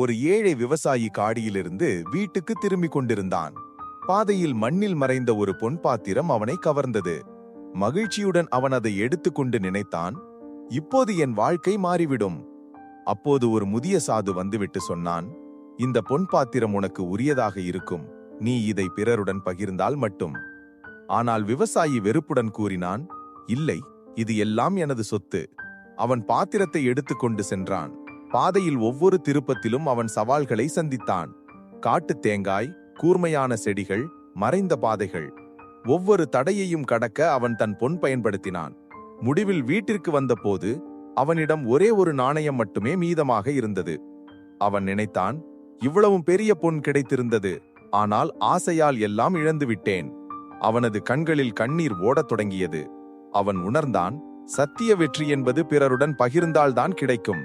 ஒரு ஏழை விவசாயி காடியிலிருந்து வீட்டுக்கு திரும்பிக் கொண்டிருந்தான். பாதையில் மண்ணில் மறைந்த ஒரு பொன் பாத்திரம் அவனை கவர்ந்தது. மகிழ்ச்சியுடன் அவன் அதை எடுத்துக்கொண்டு நினைத்தான். இப்போது என் வாழ்க்கை மாறிவிடும். அப்போது ஒரு முதிய சாது வந்துவிட்டு சொன்னான் இந்த பொன் பாத்திரம் உனக்கு உரியதாக இருக்கும். நீ இதை பிறருடன் பகிர்ந்தால் மட்டும். ஆனால் விவசாயி வெறுப்புடன் கூறினான் இல்லை இது எல்லாம் எனது சொத்து. அவன் பாத்திரத்தை எடுத்துக்கொண்டு சென்றான். பாதையில் ஒவ்வொரு திருப்பத்திலும் அவன் சவால்களை சந்தித்தான். காட்டுத் தேங்காய் கூர்மையான செடிகள் மறைந்த பாதைகள். ஒவ்வொரு தடையையும் கடக்க அவன் தன் பொன் பயன்படுத்தினான். முடிவில் வீட்டிற்கு வந்தபோது அவனிடம் ஒரே ஒரு நாணயம் மட்டுமே மீதமாக இருந்தது. அவன் நினைத்தான் இவ்வளவும் பெரிய பொன் கிடைத்திருந்தது. ஆனால் ஆசையால் எல்லாம் இழந்து விட்டேன். அவனது கண்களில் கண்ணீர் ஓடத் தொடங்கியது. அவன் உணர்ந்தான் சத்திய வெற்றி என்பது பிறருடன் பகிர்ந்தால்தான் கிடைக்கும்.